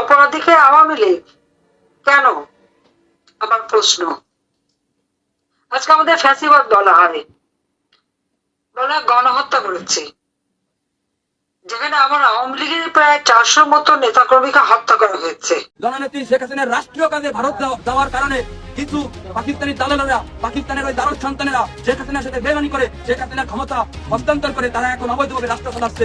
অপরাধীকে আওয়ামী লীগ। কেন? আমার প্রশ্ন। আজকে আমাদের ফ্যাসিবাদ বলা হয়। বলা গণহত্যা করেছে। যেখানে আমার আওয়ামী লীগের প্রায় মতো নেতাকর্মীকে হত্যা করা হয়েছে। শেখ হাসিনার রাষ্ট্রীয় কাজে ভারত যাওয়ার কারণে কিছু পাকিস্তানি দালালেরা, পাকিস্তানের ওই সন্তানেরা শেখ হাসিনার সাথে বেমানি করে, শেখ হাসিনার ক্ষমতা হস্তান্তর করে, তারা এখন অবৈধভাবে রাষ্ট্র চালাচ্ছে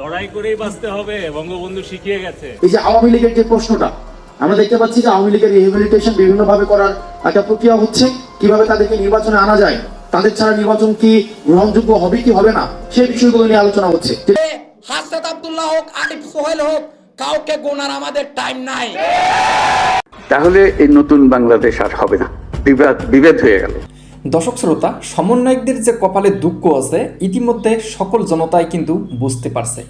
লড়াই করেই বাঁচতে হবে বঙ্গবন্ধু শিখিয়ে গেছে। এই যে আওয়ামী লীগের যে প্রশ্নটা আমরা দেখতে পাচ্ছি যে আওয়ামী লীগের রিহেবিলিটেশন বিভিন্ন ভাবে করার একটা প্রক্রিয়া হচ্ছে। কীভাবে তাদেরকে নির্বাচনে আনা যায় তাদের ছাড়া নির্বাচন কি গ্রহণযোগ্য হবে কি হবে না সেই বিষয়গুলো নিয়ে আলোচনা হচ্ছে। হাসনাত আব্দুল্লাহ হোক আরিফ সোহেল হোক কাউকে গোনার আমাদের টাইম নাই। তাহলে এই নতুন বাংলাদেশ আর হবে না। বিবাদ বিভেদ হয়ে গেল। দর্শক শ্রোতা, সমন্বয়কদের যে কপালে দুঃখ আছে, ইতিমধ্যে সকল জনতাই কিন্তু বুঝতে পারছে।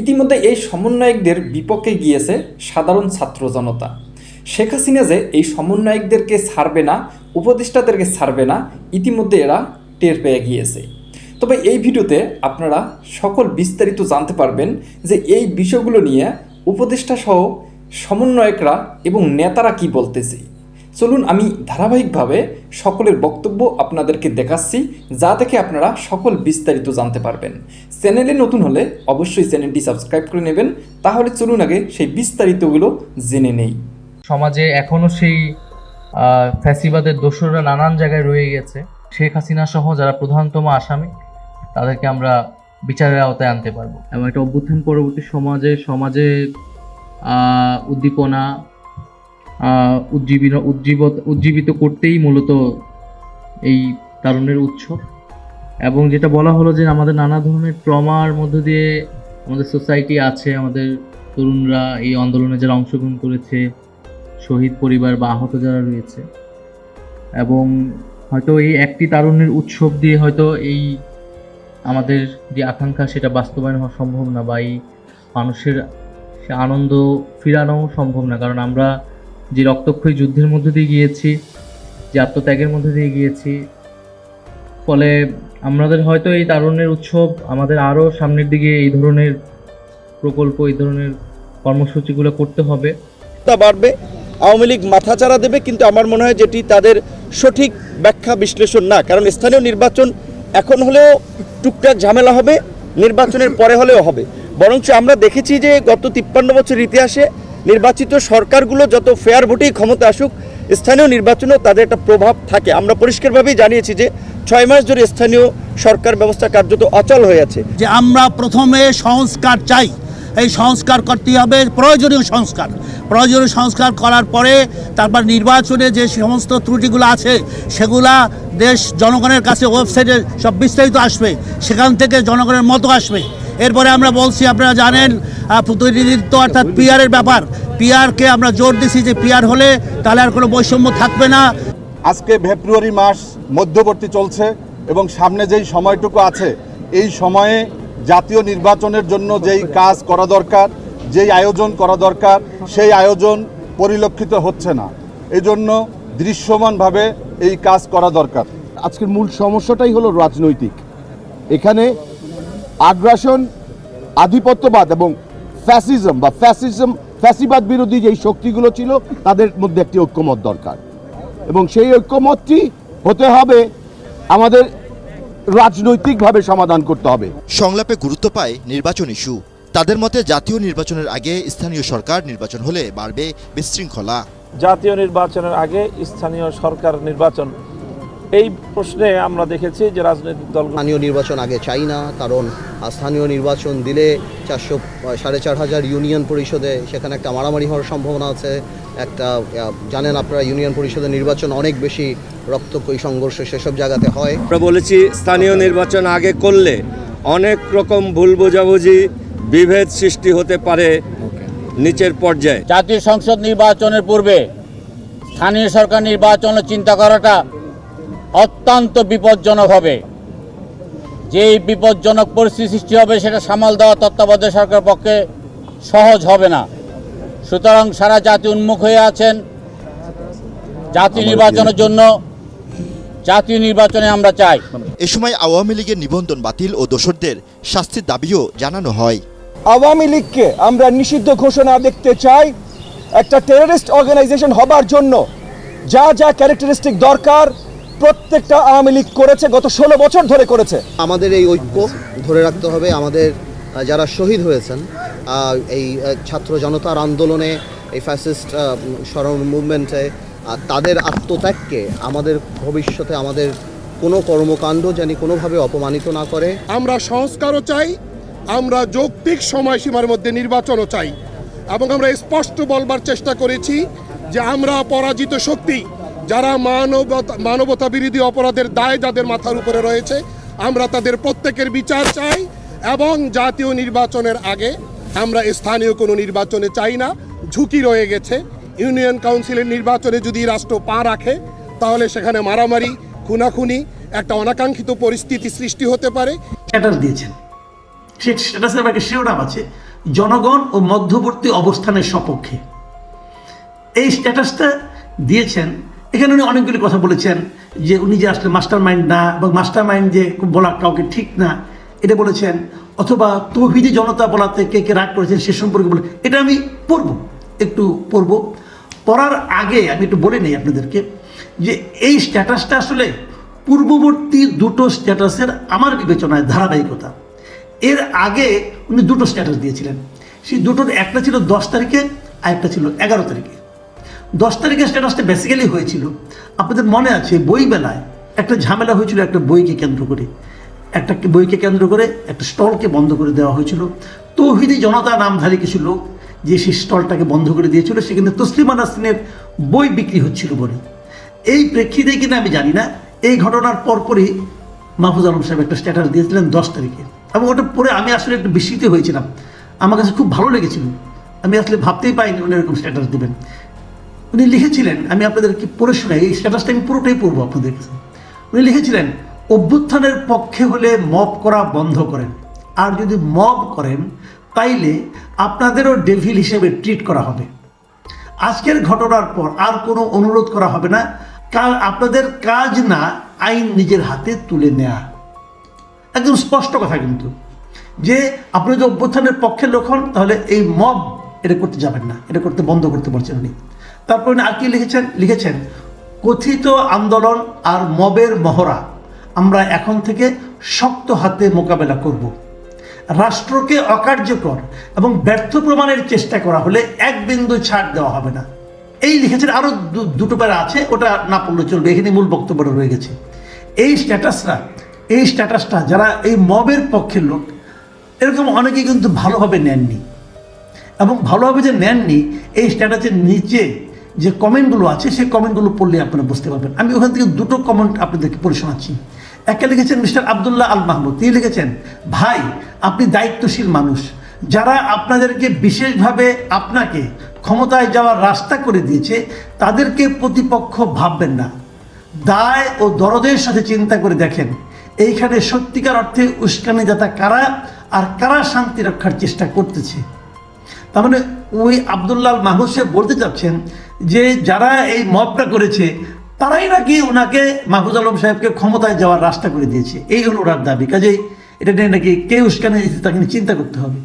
ইতিমধ্যে এই সমন্বয়কদের বিপক্ষে গিয়েছে সাধারণ ছাত্র জনতা। শেখ হাসিনা যে এই সমন্বয়কদেরকে ছাড়বে না, উপদেষ্টাদেরকে ছাড়বে না, ইতিমধ্যে এরা টের পেয়ে গিয়েছে। তবে এই ভিডিওতে আপনারা সকল বিস্তারিত জানতে পারবেন যে এই বিষয়গুলো নিয়ে উপদেষ্টা সহ সমন্বয়করা এবং নেতারা কি বলতেছে। চলুন আমি ধারাবাহিকভাবে সকলের বক্তব্য আপনাদেরকে দেখাচ্ছি যা থেকে আপনারা সকল বিস্তারিত জানতে পারবেন। চ্যানেলে নতুন হলে অবশ্যই চ্যানেলটি সাবস্ক্রাইব করে নেবেন। তাহলে চলুন আগে সেই বিস্তারিতগুলো জেনে নেই। সমাজে এখনও সেই ফ্যাসিবাদের দোষরা নানান জায়গায় রয়ে গেছে। শেখ হাসিনা সহ যারা প্রধানতম আসামি তাদেরকে আমরা বিচারের আওতায় আনতে পারব। এবং একটা অভ্যুত্থান পরবর্তী সমাজে সমাজে উদ্দীপনা উজ্জীবিত উজ্জীবত উজ্জীবিত করতেই মূলত এই তারুণের উৎসব এবং যেটা বলা হলো যে আমাদের নানা ধরনের ট্রমার মধ্য দিয়ে আমাদের সোসাইটি আছে, আমাদের তরুণরা এই আন্দোলনে যারা অংশগ্রহণ করেছে, শহীদ পরিবার বা আহত যারা রয়েছে। এবং হয়তো এই একটি তারুণ্যের উৎসব দিয়ে হয়তো এই আমাদের যে আকাঙ্ক্ষা সেটা বাস্তবায়ন হওয়া সম্ভব না বা এই মানুষের সে আনন্দ ফিরানো সম্ভব না। কারণ আমরা যে রক্তক্ষয়ী যুদ্ধের মধ্যে দিয়ে গিয়েছি, যে আত্মত্যাগের মধ্যে দিয়ে গিয়েছি। ফলে আমাদের হয়তো এই তারুণ্যের উৎসব, আমাদের আরও সামনের দিকে এই ধরনের প্রকল্প, এই ধরনের কর্মসূচিগুলো করতে হবে। তা বাড়বে। আওয়ামী লীগ মাথাচাড়া দেবে, কিন্তু আমার মনে হয় যেটি তাদের সঠিক ব্যাখ্যা বিশ্লেষণ না। কারণ স্থানীয় নির্বাচন এখন হলেও টুকটাক ঝামেলা হবে, নির্বাচনের পরে হলেও হবে। বরঞ্চ আমরা দেখেছি যে গত তিপ্পান্ন বছর ইতিহাসে নির্বাচিত সরকারগুলো যত ফেয়ার ভোটেই ক্ষমতা আসুক, স্থানীয় নির্বাচনেও তাদের একটা প্রভাব থাকে। আমরা পরিষ্কারভাবেই জানিয়েছি যে ছয় মাস ধরে স্থানীয় সরকার ব্যবস্থা কার্যত অচল হয়ে আছে। যে আমরা প্রথমে সংস্কার চাই। এই সংস্কার করতে হবে প্রয়োজনীয় সংস্কার। প্রয়োজনীয় সংস্কার করার পরে তারপর নির্বাচনে যে সমস্ত ত্রুটিগুলো আছে, সেগুলা দেশ জনগণের কাছে ওয়েবসাইটে সব বিস্তারিত আসবে। সেখান থেকে জনগণের মতো আসবে। এরপরে আমরা বলছি আপনারা জানেন প্রতিনিধিত্ব অর্থাৎ পিয়ারের ব্যাপার। পিআরকে আমরা জোর দিছি যে পিয়ার হলে তাহলে আর কোনো বৈষম্য থাকবে না। আজকে ফেব্রুয়ারি মাস মধ্যবর্তী চলছে এবং সামনে যেই সময়টুকু আছে এই সময়ে জাতীয় নির্বাচনের জন্য যেই কাজ করা দরকার যেই আয়োজন করা দরকার সেই আয়োজন পরিলক্ষিত হচ্ছে না। এজন্য দৃশ্যমানভাবে এই কাজ করা দরকার। আজকের মূল সমস্যাটাই হলো রাজনৈতিক। এখানে আগ্রাসন আধিপত্যবাদ এবং ফ্যাসিজম বা ফ্যাসিজম ফ্যাসিবাদ বিরোধী যেই শক্তিগুলো ছিল তাদের মধ্যে একটি ঐক্যমত দরকার। এবং সেই ঐক্যমতটি হতে হবে আমাদের রাজনৈতিকভাবে সমাধান করতে হবে। সংলাপে গুরুত্ব পায় নির্বাচন ইস্যু। তাদের মতে জাতীয় নির্বাচনের আগে স্থানীয় সরকার নির্বাচন হলে বাড়বে বিশৃঙ্খলা। জাতীয় নির্বাচনের আগে স্থানীয় সরকার নির্বাচন এই প্রশ্নে আমরা দেখেছি যে রাজনৈতিক দল স্থানীয় নির্বাচন আগে চাই না কারণ স্থানীয় নির্বাচন দিলে চারশো সাড়ে চার হাজার ইউনিয়ন পরিষদে সেখানে একটা মারামারি হওয়ার সম্ভাবনা আছে। একটা জানেন আপনারা ইউনিয়ন পরিষদের নির্বাচন অনেক বেশি রক্তক্ষয়ী সংঘর্ষ সেসব জায়গাতে হয়। আমরা বলেছি স্থানীয় নির্বাচন আগে করলে অনেক রকম ভুল বোঝাবুঝি বিভেদ সৃষ্টি হতে পারে নিচের পর্যায়ে। জাতীয় সংসদ নির্বাচনের পূর্বে স্থানীয় সরকার নির্বাচনের চিন্তা করাটা অত্যন্ত বিপজ্জনক হবে। যেই বিপজ্জনক পরিস্থিতি সৃষ্টি হবে সেটা সামাল দেওয়া তত্ত্বাবধায়ক সরকারের পক্ষে সহজ হবে না। সুতরাং সারা জাতি উন্মুখ হয়ে আছেন। জাতীয় নির্বাচনের জন্য জাতীয় নির্বাচনে আমরা চাই। এ সময় আওয়ামী লীগের নিবন্ধন বাতিল ও দোষরদের শাস্তির দাবিও জানানো হয়। আওয়ামী লীগকে আমরা নিষিদ্ধ ঘোষণা দেখতে চাই। একটা টেররিস্ট অর্গানাইজেশন হবার জন্য যা যা ক্যারেক্টারিস্টিক দরকার প্রত্যেকটা আওয়ামী লীগ করেছে গত ষোলো বছর ধরে করেছে। আমাদের এই ঐক্য ধরে রাখতে হবে। আমাদের যারা শহীদ হয়েছেন এই ছাত্র জনতার আন্দোলনে এই ফ্যাসিস্ট স্মরণ মুভমেন্টে তাদের আত্মত্যাগকে আমাদের ভবিষ্যতে আমাদের কোনো কর্মকাণ্ড জানি কোনোভাবে অপমানিত না করে। আমরা সংস্কারও চাই আমরা যৌক্তিক সময়সীমার মধ্যে নির্বাচনও চাই। এবং আমরা স্পষ্ট বলবার চেষ্টা করেছি যে আমরা পরাজিত শক্তি যারা মানবতা মানবতা বিরোধী অপরাধের দায় যাদের মাথার উপরে রয়েছে, আমরা তাদের প্রত্যেকের বিচার চাই এবং জাতীয় নির্বাচনের আগে আমরা স্থানীয় কোনো নির্বাচনে চাই না। ঝুঁকি রয়ে গেছে। ইউনিয়ন কাউন্সিলের নির্বাচনে যদি রাষ্ট্র পা রাখে, তাহলে সেখানে মারামারি, খুনাখুনি, একটা অনাকাঙ্ক্ষিত পরিস্থিতি সৃষ্টি হতে পারে। স্ট্যাটাস দিয়েছেন। স্ট্যাটাসের শিরোনাম আছে, জনগণ ও মধ্যবর্তী অবস্থানের সপক্ষে। এই স্ট্যাটাসটা দিয়েছেন এখানে উনি অনেকগুলি কথা বলেছেন যে উনি যে আসলে মাস্টার মাইন্ড না এবং মাস্টার মাইন্ড যে বলা কাউকে ঠিক না, এটা বলেছেন। অথবা তৌহিদি জনতা বলাতে কে কে রাগ করেছেন সে সম্পর্কে বলে, এটা আমি পড়ব, একটু পড়ব। পড়ার আগে আমি একটু বলে নিই আপনাদেরকে যে এই স্ট্যাটাসটা আসলে পূর্ববর্তী দুটো স্ট্যাটাসের আমার বিবেচনায় ধারাবাহিকতা। এর আগে উনি দুটো স্ট্যাটাস দিয়েছিলেন। সেই দুটোর একটা ছিল দশ তারিখে আর একটা ছিল এগারো তারিখে। দশ তারিখের স্ট্যাটাসটা বেসিক্যালি হয়েছিল। আপনাদের মনে আছে বই বেলায় একটা ঝামেলা হয়েছিল একটা বইকে কেন্দ্র করে। একটা বইকে কেন্দ্র করে একটা স্টলকে বন্ধ করে দেওয়া হয়েছিল। তৌহিদি জনতা নামধারী কিছু লোক যে সেই স্টলটাকে বন্ধ করে দিয়েছিল সেখানে তসলিমা নাসরিনের বই বিক্রি হচ্ছিল বলে। এই প্রেক্ষিতে কিনা আমি জানি না, এই ঘটনার পরপরই মাহফুজ আলম সাহেব একটা স্ট্যাটাস দিয়েছিলেন দশ তারিখে। এবং ওটা পরে আমি আসলে একটু বিস্মিত হয়েছিলাম। আমার কাছে খুব ভালো লেগেছিল। আমি আসলে ভাবতেই পাইনি উনি এরকম স্ট্যাটাস দেবেন। উনি লিখেছিলেন, আমি আপনাদেরকে পড়ে শোনাই? এই স্ট্যাটাসটা আমি পুরোটাই পড়ব আপনাদের কাছে। উনি লিখেছিলেন, অভ্যুত্থানের পক্ষে হলে মব করা বন্ধ করেন। আর যদি মব করেন, তাইলে আপনাদেরও ডেভিল হিসেবে ট্রিট করা হবে। আজকের ঘটনার পর আর কোনো অনুরোধ করা হবে না। কাল আপনাদের কাজ না, আইন নিজের হাতে তুলে নেয়া। একদম স্পষ্ট কথা কিন্তু। যে আপনি যদি অভ্যুত্থানের পক্ষে লোক হন, তাহলে এই মব এটা করতে যাবেন না। এটা করতে বন্ধ করতে পারছেন উনি। তারপর আর কি লিখেছেন? লিখেছেন, কথিত আন্দোলন আর মবের মহড়া, আমরা এখন থেকে শক্ত হাতে মোকাবেলা করব। রাষ্ট্রকে অকার্যকর এবং ব্যর্থ প্রমাণের চেষ্টা করা হলে এক বিন্দু ছাড় দেওয়া হবে না। এই লিখেছেন আরও দুটো প্যারা আছে, ওটা না পড়লে চলবে, এখানে মূল বক্তব্যটা রয়ে গেছে। এই স্ট্যাটাসটা এই স্ট্যাটাসটা যারা এই মবের পক্ষের লোক, এরকম অনেকে কিন্তু ভালোভাবে নেননি। এবং ভালোভাবে যে নেননি, এই স্ট্যাটাসের নিচে যে কমেন্টগুলো আছে, সেই কমেন্টগুলো পড়লে আপনারা বুঝতে পারবেন। আমি ওখান থেকে দুটো কমেন্ট আপনাদেরকে পড়ে শোনাচ্ছি। একটা লিখেছেন মিস্টার আবদুল্লাহ আল মাহমুদ, তিনি লিখেছেন, ভাই, আপনি দায়িত্বশীল মানুষ। যারা আপনাদেরকে বিশেষভাবে আপনাকে ক্ষমতায় যাওয়ার রাস্তা করে দিয়েছে, তাদেরকে প্রতিপক্ষ ভাববেন না। দায় ও দরদের সাথে চিন্তা করে দেখেন, এইখানে সত্যিকার অর্থে উস্কানি উস্কানিদাতা কারা আর কারা শান্তি রক্ষার চেষ্টা করতেছে? তার মানে ওই আবদুল্লাহ মাহমুদ সাহেব বলতে চাচ্ছেন যে যারা এই মবটা করেছে, তারাই নাকি ওনাকে মাহফুজ আলম সাহেবকে ক্ষমতায় যাওয়ার রাস্তা করে দিয়েছে। এই হলো ওনার দাবি। কাজেই এটা নিয়ে নাকি কে উস্কানি দিচ্ছে তাকে নিয়ে চিন্তা করতে হবে।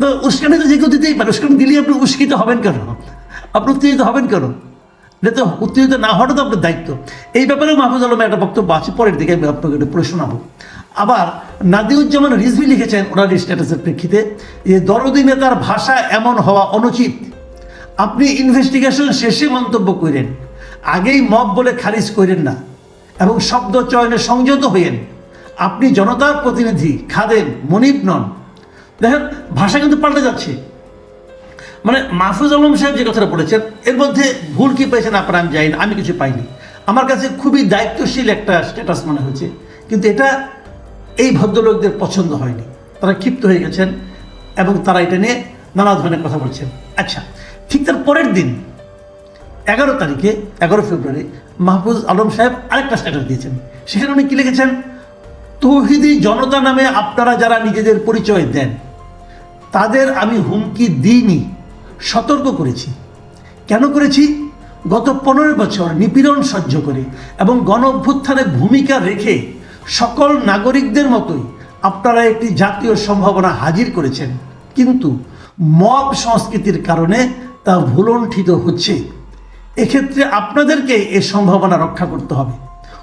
তো উস্কানি তো যে কেউ দিতেই পারে। উস্কানি দিলেই আপনি উস্কিত হবেন কেন? আপনি উত্তেজিত হবেন কেন? এটা তো উত্তেজিত না হওয়াটা তো আপনার দায়িত্ব। এই ব্যাপারে মাহফুজ আলমের একটা বক্তব্য আছে। পরের দিকে আমি আপনাকে এটা পড়ে শোনাবো। আবার নাদিউজ্জামান রিজভি লিখেছেন ওনার স্ট্যাটাসের প্রেক্ষিতে যে দরদি নেতার ভাষা এমন হওয়া অনুচিত। আপনি ইনভেস্টিগেশন শেষে মন্তব্য করেন, আগেই মব বলে খারিজ করেন না এবং শব্দ চয়নে সংযত হইয়েন। আপনি জনতার প্রতিনিধি খাদেন মনিব নন। দেখেন ভাষা কিন্তু পাল্টে যাচ্ছে। মানে মাহফুজ আলম সাহেব যে কথাটা বলেছেন, এর মধ্যে ভুল কি পেয়েছেন আপনারা আমি যাই না, আমি কিছু পাইনি। আমার কাছে খুবই দায়িত্বশীল একটা স্ট্যাটাস মনে হয়েছে কিন্তু এটা এই ভদ্রলোকদের পছন্দ হয়নি। তারা ক্ষিপ্ত হয়ে গেছেন এবং তারা এটা নিয়ে নানা ধরনের কথা বলছেন। আচ্ছা ঠিক তার পরের দিন, এগারো তারিখে, এগারো ফেব্রুয়ারি, মাহফুজ আলম সাহেব আরেকটা স্ট্যাটাস দিয়েছেন। সেখানে উনি কি লিখেছেন? তৌহিদি জনতা নামে আপনারা যারা নিজেদের পরিচয় দেন, তাদের আমি হুমকি দিইনি, সতর্ক করেছি। কেন করেছি? গত পনেরো বছর নিপীড়ন সহ্য করে এবং গণ অভ্যুত্থানে ভূমিকা রেখে সকল নাগরিকদের মতোই আপনারা একটি জাতীয় সম্ভাবনা হাজির করেছেন। কিন্তু মব সংস্কৃতির কারণে তা ভুলণ্ঠিত হচ্ছে। এক্ষেত্রে আপনাদেরকে এ সম্ভাবনা রক্ষা করতে হবে।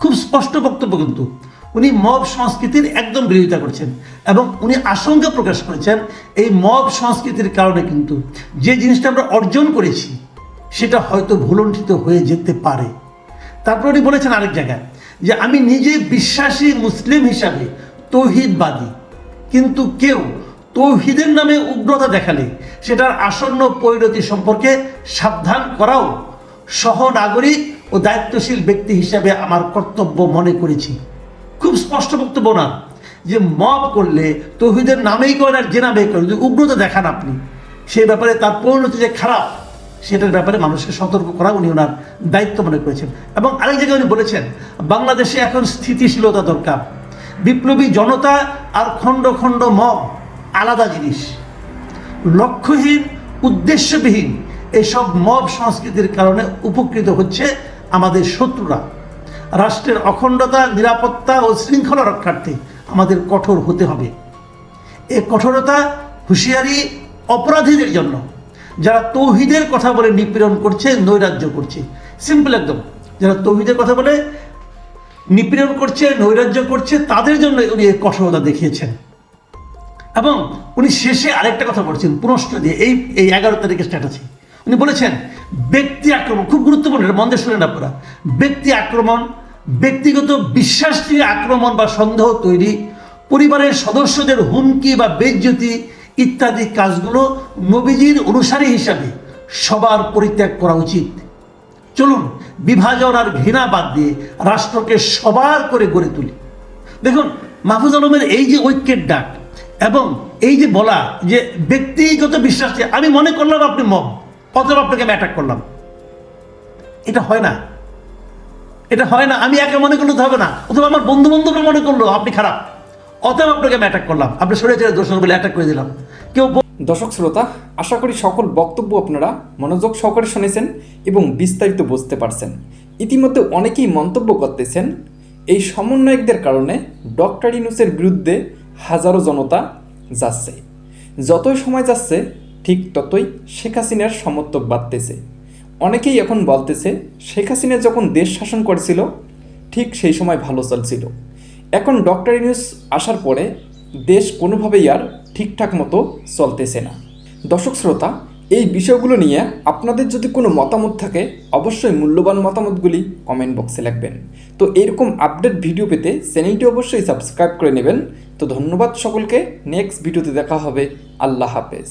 খুব স্পষ্ট বক্তব্য কিন্তু, উনি মব সংস্কৃতির একদম বিরোধিতা করছেন এবং উনি আশঙ্কা প্রকাশ করেছেন এই মব সংস্কৃতির কারণে কিন্তু যে জিনিসটা আমরা অর্জন করেছি, সেটা হয়তো ভুলণ্ঠিত হয়ে যেতে পারে। তারপর উনি বলেছেন আরেক জায়গায় যে আমি নিজে বিশ্বাসী মুসলিম হিসাবে তৌহিদবাদী। কিন্তু কেউ তৌহিদের নামে উগ্রতা দেখালে সেটার আসন্ন পরিণতি সম্পর্কে সাবধান করাও সহনাগরিক ও দায়িত্বশীল ব্যক্তি হিসাবে আমার কর্তব্য মনে করেছি। খুব স্পষ্ট বক্তব্য না যে মব করলে তৌহিদের নামেই করেন আর যে নামে করেন যদি উগ্রতা দেখান আপনি সেই ব্যাপারে তার পরিণতি যে খারাপ সেটার ব্যাপারে মানুষকে সতর্ক করা উনি ওনার দায়িত্ব মনে করেছেন। এবং আরেক জায়গায় উনি বলেছেন, বাংলাদেশে এখন স্থিতিশীলতা দরকার। বিপ্লবী জনতা আর খণ্ড খণ্ড মব আলাদা জিনিস। লক্ষ্যহীন, উদ্দেশ্যবিহীন এসব মব সংস্কৃতির কারণে উপকৃত হচ্ছে আমাদের শত্রুরা। রাষ্ট্রের অখণ্ডতা, নিরাপত্তা ও শৃঙ্খলা রক্ষার্থে আমাদের কঠোর হতে হবে। এ কঠোরতা, হুঁশিয়ারি অপরাধীদের জন্য। যারা তৌহিদের কথা বলে নিপীড়ন করছে, নৈরাজ্য করছে। সিম্পল একদম। যারা তৌহিদের কথা বলে নিপীড়ন করছে, নৈরাজ্য করছে, তাদের জন্য উনি এই কঠোরতা দেখিয়েছেন। এবং উনি শেষে আরেকটা কথা বলছেন, পুনশ্চ দিয়ে এই এই এগারো তারিখের স্ট্যাটাসে। উনি বলেছেন, ব্যক্তি আক্রমণ, খুব গুরুত্বপূর্ণ, এটা মন্দে শুনেন আপনারা ব্যক্তি আক্রমণ, ব্যক্তিগত বিশ্বাস থেকে আক্রমণ বা সন্দেহ তৈরি, পরিবারের সদস্যদের হুমকি বা বেজ্জতি ইত্যাদি কাজগুলো নবীজির অনুসারী হিসাবে সবার পরিত্যাগ করা উচিত। চলুন, বিভাজন আর ঘৃণা বাদ দিয়ে রাষ্ট্রকে সবার করে গড়ে তুলি। দেখুন, মাহফুজ আলমের এই যে ঐক্যের ডাক এবং এই যে বলা যে ব্যক্তিগত বিশ্বাস আমি মনে করলাম আপনি মম অথবা আপনাকে আমি অ্যাটাক করলাম। এটা হয় না। এটা হয় না, আমি একে মনে করলে তো হবে না, অথবা আমার বন্ধু বান্ধবরা মনে করল আপনি খারাপ। অতএব আপনাকে আমি অ্যাটাক করলাম। আপনি সরে দোষ বলে অ্যাটাক করে দিলাম। কেউ দর্শক শ্রোতা, আশা করি সকল বক্তব্য আপনারা মনোযোগ সহকারে শুনেছেন এবং বিস্তারিত বুঝতে পারছেন। ইতিমধ্যে অনেকেই মন্তব্য করতেছেন, এই সমন্বয়কদের কারণে ডক্টর ইনুসের বিরুদ্ধে হাজারো জনতা যাচ্ছে। যতই সময় যাচ্ছে, ঠিক ততই শেখ হাসিনার সমর্থক বাড়তেছে। অনেকেই এখন বলতেছে, শেখ হাসিনা যখন দেশ শাসন করেছিল, ঠিক সেই সময় ভালো চলছিল। এখন ডক্টর ইউনুস আসার পরে দেশ কোনোভাবেই আর ঠিকঠাক মতো চলতেছে না। দর্শক শ্রোতা, এই বিষয়গুলো নিয়ে আপনাদের যদি কোনো মতামত থাকে, অবশ্যই মূল্যবান মতামতগুলি কমেন্ট বক্সে লিখবেন। তো এরকম আপডেট ভিডিও পেতে চ্যানেলটি অবশ্যই সাবস্ক্রাইব করে নেবেন। তো ধন্যবাদ সকলকে। নেক্সট ভিডিওতে দেখা হবে। আল্লাহ হাফেজ।